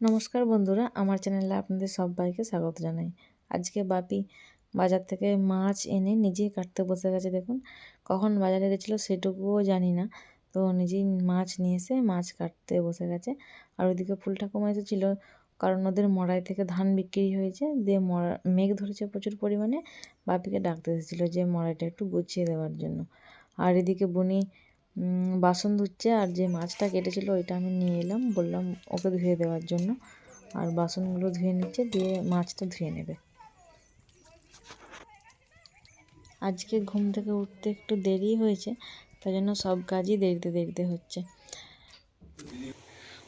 নমস্কার বন্ধুরা, আমার চ্যানেলে আপনাদের সবাইকে স্বাগত জানাই। আজকে বাপি বাজার থেকে মাছ এনে নিজেই কাটতে বসে গেছে, দেখুন। কখন বাজারে গেছিল সেটুকুও জানি না। তো নিজেই মাছ নিয়ে এসে মাছ কাটতে বসে গেছে। আর ওইদিকে ফুল ঠাকুমা এসেছিল, কারণ ওদের মড়াই থেকে ধান বিক্রি হয়েছে। দিয়ে মরা মেঘ ধরেছে প্রচুর পরিমাণে। বাপিকে ডাকতে এসেছিল যে মড়াইটা একটু গুছিয়ে দেওয়ার জন্য। আর এদিকে বুনি বাসন ধুচ্ছে আর যে মাছটা কেটেছিল ওইটা আমি নিয়ে এলাম। বললাম ওকে ধুয়ে দেওয়ার জন্য। আর বাসনগুলো ধুয়ে নিচ্ছে, দিয়ে মাছটা ধুয়ে নেবে। আজকে ঘুম থেকে উঠতে একটু দেরি হয়েছে, তাই জন্য সব কাজই দেরিতে দেরিতে হচ্ছে।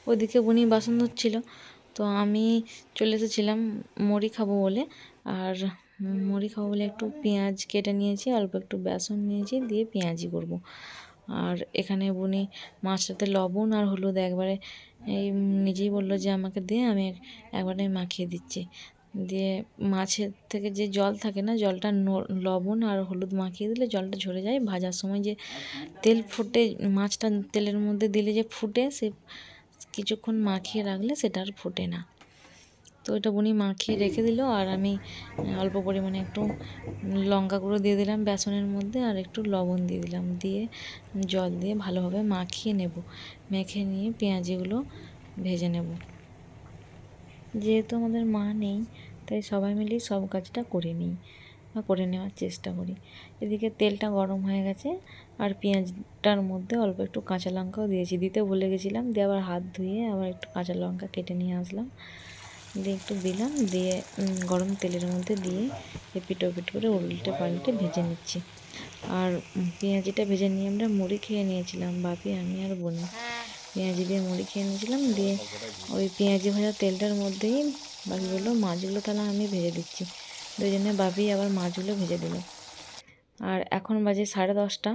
ওদিকে বুনি বাসন ধুচ্ছিল, তো আমি চলে এসেছিলাম মুড়ি খাব বলে। আর মুড়ি খাব বলে একটু পেঁয়াজ কেটে নিয়েছি, অল্প একটু বেসন নিয়েছি, দিয়ে পেঁয়াজি করব। আর এখানে বুনি মাছটাতে লবণ আর হলুদ একবারে এই নিজেই বলল যে, আমাকে দিয়ে আমি একবারে মাখিয়ে দিচ্ছি। দিয়ে মাছের থেকে যে জল থাকে না, জলটা লবণ আর হলুদ মাখিয়ে দিলে জলটা ঝরে যায়। ভাজার সময় যে তেল ফুটে, মাছটা তেলের মধ্যে দিলে যে ফুটে, সে কিছুক্ষণ মাখিয়ে রাখলে সেটা আর ফোটে না। তো এটা বুনি মাখিয়ে রেখে দিল আর আমি অল্প পরিমাণে একটু লঙ্কা গুঁড়ো দিয়ে দিলাম বেসনের মধ্যে আর একটু লবণ দিয়ে দিলাম। দিয়ে জল দিয়ে ভালোভাবে মাখিয়ে নেব। মেখে নিয়ে পেঁয়াজিগুলো ভেজে নেব। যেহেতু আমাদের মা নেই, তাই সবাই মিলেই সব কাজটা করে নিই বা করে নেওয়ার চেষ্টা করি। এদিকে তেলটা গরম হয়ে গেছে আর পেঁয়াজটার মধ্যে অল্প একটু কাঁচা লঙ্কাও দিয়েছি। দিতে ভুলে গেছিলাম, দিয়ে আবার হাত ধুয়ে আবার একটু কাঁচা লঙ্কা কেটে নিয়ে আসলাম। দিয়ে একটু দিলাম দিয়ে গরম তেলের মধ্যে দিয়ে এপিট ওপিট করে উল্টে পাল্টে ভেজে নিচ্ছি। আর পেঁয়াজিটা ভেজে নিয়ে আমরা মুড়ি খেয়ে নিয়েছিলাম, বাপি, আমি আর বোনি। পেঁয়াজি দিয়ে মুড়ি খেয়ে নিয়েছিলাম, দিয়ে ওই পেঁয়াজি ভাজা তেলটার মধ্যেই বাকি বলল মাছগুলো তাহলে আমি ভেজে দিচ্ছি। দুজনে বাপি আবার মাছগুলো ভেজে দিল। আর এখন বাজে সাড়ে দশটা,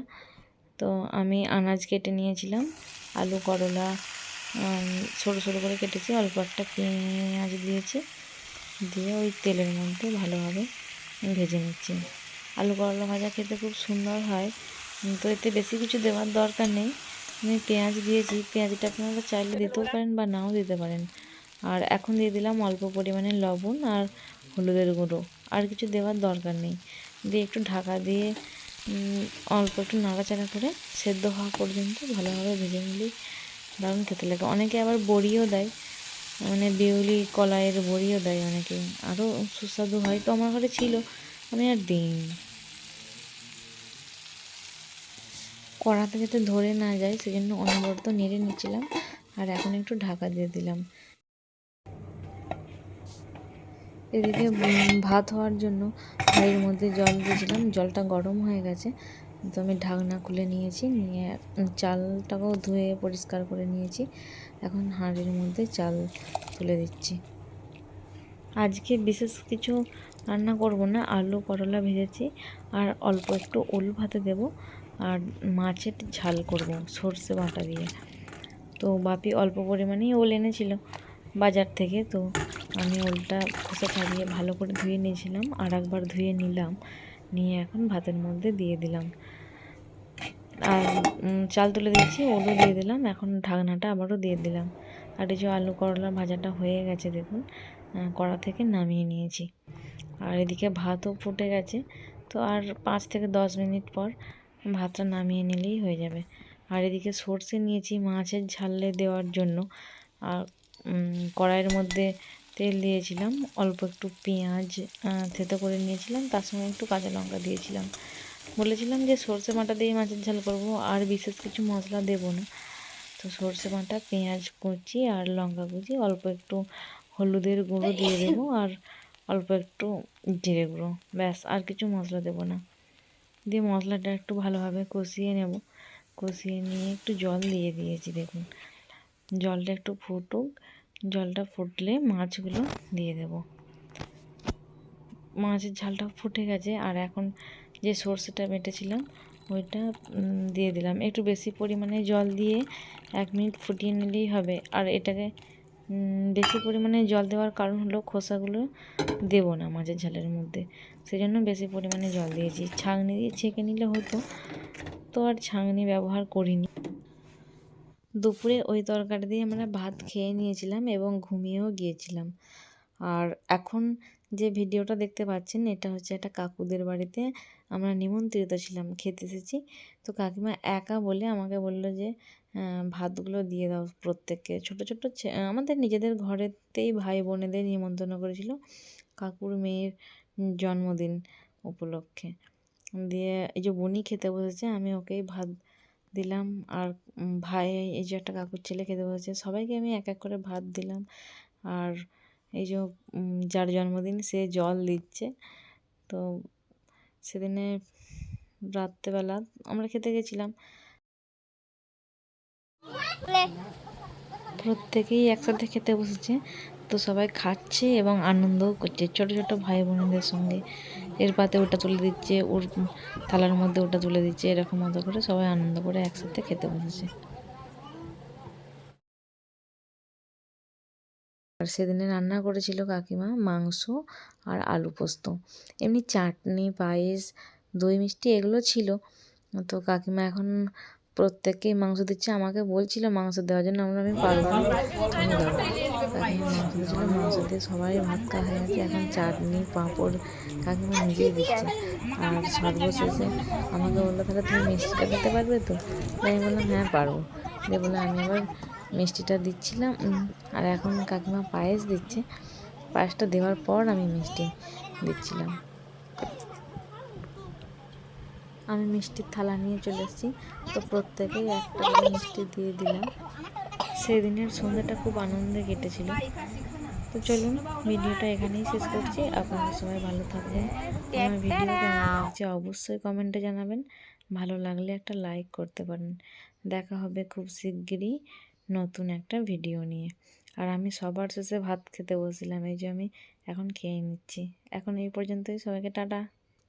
তো আমি আনাজ কেটে নিয়েছিলাম, আলু, করলা সরু সরু করে কেটেছি, অল্প একটা পেঁয়াজ দিয়েছি, দিয়ে ওই তেলের মধ্যে ভালোভাবে ভেজে নিচ্ছি। আলু করলা ভাজা খেতে খুব সুন্দর হয়, তো এতে বেশি কিছু দেওয়ার দরকার নেই। আমি পেঁয়াজ দিয়েছি, পেঁয়াজটা আপনারা চাইলে দিতেও পারেন বা নাও দিতে পারেন। আর এখন দিয়ে দিলাম অল্প পরিমাণে লবণ আর হলুদের গুঁড়ো, আর কিছু দেওয়ার দরকার নেই। দিয়ে একটু ঢাকা দিয়ে অল্প একটু নাড়াচাড়া করে সেদ্ধ হওয়া পর্যন্ত ভালোভাবে ভেজে নিলেই দারুণ খেতে লাগে। অনেকে আবার বড়িও দেয়। মানে বিউলি, কলাইয়ের বড়িও দেয় অনেকে। আরও সুস্বাদু হয়। তো আমার ঘরে ছিল। আমি আর দিইনি। কড়াতে যাতে ধরে না যায়, সেজন্য অনবরত নেড়ে নিচ্ছিলাম। আর এখন একটু ঢাকা দিয়ে দিলাম। এদিকে ভাত হওয়ার জন্য হাঁড়ির মধ্যে জল দিয়েছিলাম। জলটা গরম হয়ে গেছে। তো আমি ঢাকনা খুলে নিয়েছি, নিয়ে চালটাকেও ধুয়ে পরিষ্কার করে নিয়েছি। এখন হাঁড়ির মধ্যে চাল তুলে দিচ্ছি। আজকে বিশেষ কিছু রান্না করব না, আলু করলা ভেজেছি আর অল্প একটু ওল ভাতে দেব আর মাছের ঝাল করব সর্ষে বাটা দিয়ে। তো বাপি অল্প পরিমাণেই ওল এনেছিল বাজার থেকে, তো আমি ওলটা খোসা ছাড়িয়ে ভালো করে ধুয়ে নিয়েছিলাম আর একবার ধুয়ে নিলাম। নিয়ে এখন ভাতের মধ্যে দিয়ে দিলাম। আর চাল তুলে দিয়েছি, ওলও দিয়ে দিলাম, এখন ঢাকনাটা আবারও দিয়ে দিলাম। আর এই যে আলু করলার ভাজাটা হয়ে গেছে দেখুন কড়া থেকে নামিয়ে নিয়েছি। আর এদিকে ভাতও ফুটে গেছে, তো আর পাঁচ থেকে দশ মিনিট পর ভাতটা নামিয়ে নিলেই হয়ে যাবে। আর এদিকে সর্ষে নিয়েছি মাছের ঝালে দেওয়ার জন্য। আর কড়াইয়ের মধ্যে তেল দিয়েছিলাম, অল্প একটু পেঁয়াজ থেতো করে নিয়েছিলাম, তার সঙ্গে একটু কাঁচা লঙ্কা দিয়েছিলাম। বলেছিলাম যে সর্ষে বাটা দিয়ে মাছের ঝাল করব, আর বিশেষ কিছু মশলা দেব না। তো সর্ষে বাটা, পেঁয়াজ কুচি আর লঙ্কা কুচি, অল্প একটু হলুদের গুঁড়ো দিয়ে দেবো আর অল্প একটু জিরে গুঁড়ো, ব্যাস, আর কিছু মশলা দেবো না। দিয়ে মশলাটা একটু ভালোভাবে কষিয়ে নেব। কষিয়ে নিয়ে একটু জল দিয়ে দিয়েছি, দেখুন। জলটা একটু ফুটুক জলটা ফুটলে মাছগুলো দিয়ে দেব। মাছের ঝালটা ফুটে গেছে আর এখন যে সর্ষেটা বেটেছিলাম, ওইটা দিয়ে দিলাম। একটু বেশি পরিমাণে জল দিয়ে এক মিনিট ফুটিয়ে নিলেই হবে। আর এটাকে বেশি পরিমাণে জল দেওয়ার কারণ হলো খোসাগুলো দেবো না মাছের ঝালের মধ্যে। সেই জন্য বেশি পরিমাণে জল দিয়েছি। ছাঁকনি দিয়ে ছেঁকে নিলে হতো, তো আর ছাঁকনি ব্যবহার করিনি। দুপুরে ওই তরকারি দিয়ে আমরা ভাত খেয়ে নিয়েছিলাম এবং ঘুমিয়েও গিয়েছিলাম। আর এখন যে ভিডিওটা দেখতে পাচ্ছেন, এটা হচ্ছে একটা কাকুদের বাড়িতে আমরা নিমন্ত্রিত ছিলাম, খেতে এসেছি। তো কাকিমা একা বলে আমাকে বলল যে ভাতগুলো দিয়ে দাও প্রত্যেককে। ছোট ছোট আমাদের নিজেদের ঘরেতেই ভাই বোনেদের নিমন্ত্রণ করেছিল কাকুর মেয়ের জন্মদিন উপলক্ষে। দিয়ে এই যে বনি খেতে বসেছে, আমি ওকেই ভাত দিলাম। আর ভাই, এই যে একটা কাকুর ছেলে খেতে বসেছে সবাইকে আমি এক এক করে ভাত দিলাম। আর এই যে যার জন্মদিন সে জল দিচ্ছে। তো সেদিনে রাত্রেবেলা আমরা খেতে গেছিলাম। প্রত্যেকেই একসাথে খেতে বসেছে। তো সবাই খাচ্ছে এবং আনন্দও করছে ছোট ছোট ভাই বোনদের সঙ্গে। এর পাতে ওটা তুলে দিচ্ছে, ওর থালার মধ্যে ওটা তুলে দিচ্ছে, এরকম মতো করে সবাই আনন্দ করে একসাথে খেতে বসেছে। আর সেদিনে রান্না করেছিল কাকিমা মাংস আর আলু পোস্ত। এমনি চাটনি, পায়েস, দই মিষ্টি এগুলো ছিল। তো কাকিমা এখন প্রত্যেককেই মাংস দিচ্ছে। আমাকে বলছিল মাংস দেওয়ার জন্য। আমরা আমি পারব কাকিমা মাংস মাংস দিয়ে সবাই ভাত খাওয়া হয়ে এখন চাটনি, পাঁপড় কাকিমা নিজেই দিচ্ছে। আর সর্বশেষে আমাকে বলল, তাহলে তুমি মিষ্টিটা দিতে পারবে তো? তাই আমি বললাম হ্যাঁ পারব। দিয়ে বললাম আমি আবার মিষ্টিটা দিচ্ছিলাম। আর এখন কাকিমা পায়েস দিচ্ছে। পায়েসটা দেওয়ার পর আমি মিষ্টি দিচ্ছিলাম। আমি মিষ্টির থালা নিয়ে চলে এসেছি। তো প্রত্যেকেই একটা করে মিষ্টি দিয়ে দিলাম। সেদিনের সন্ধ্যাটা খুব আনন্দে কেটেছিল। তো চলুন, ভিডিওটা এখানেই শেষ করছি। আপনারা সবাই ভালো থাকবেন। আমার ভিডিও কেমন লাগছে অবশ্যই কমেন্টে জানাবেন। ভালো লাগলে একটা লাইক করতে পারেন। দেখা হবে খুব শিগগিরই নতুন একটা ভিডিও নিয়ে। আর আমি সবার শেষে ভাত খেতে বসছিলাম। এই যে আমি এখন খেয়ে নিচ্ছি। এখন এই পর্যন্তই। সবাইকে টাটা।